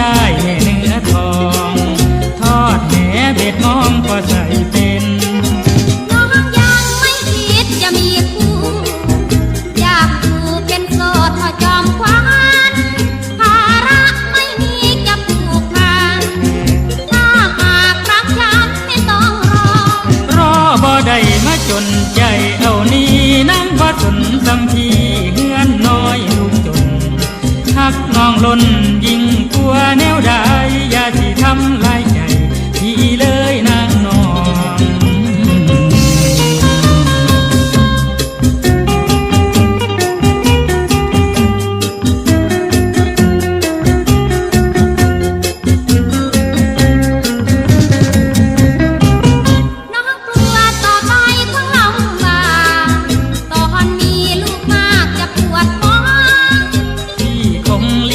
ได้แห่เนื้อทอง ทอดแหเบ็ดมองก็ใส่เป็นน้องยังไม่คิดจะมีคู่อยากอยู่เป็นโสดพอจอมควันภาระไม่มีจะผูกพันถ้าหากรักฉันไม่ต้องรอ รอบ่ได้มาจนใจเอานี้นั่ง องล้นยิ่งกลัวแนวใด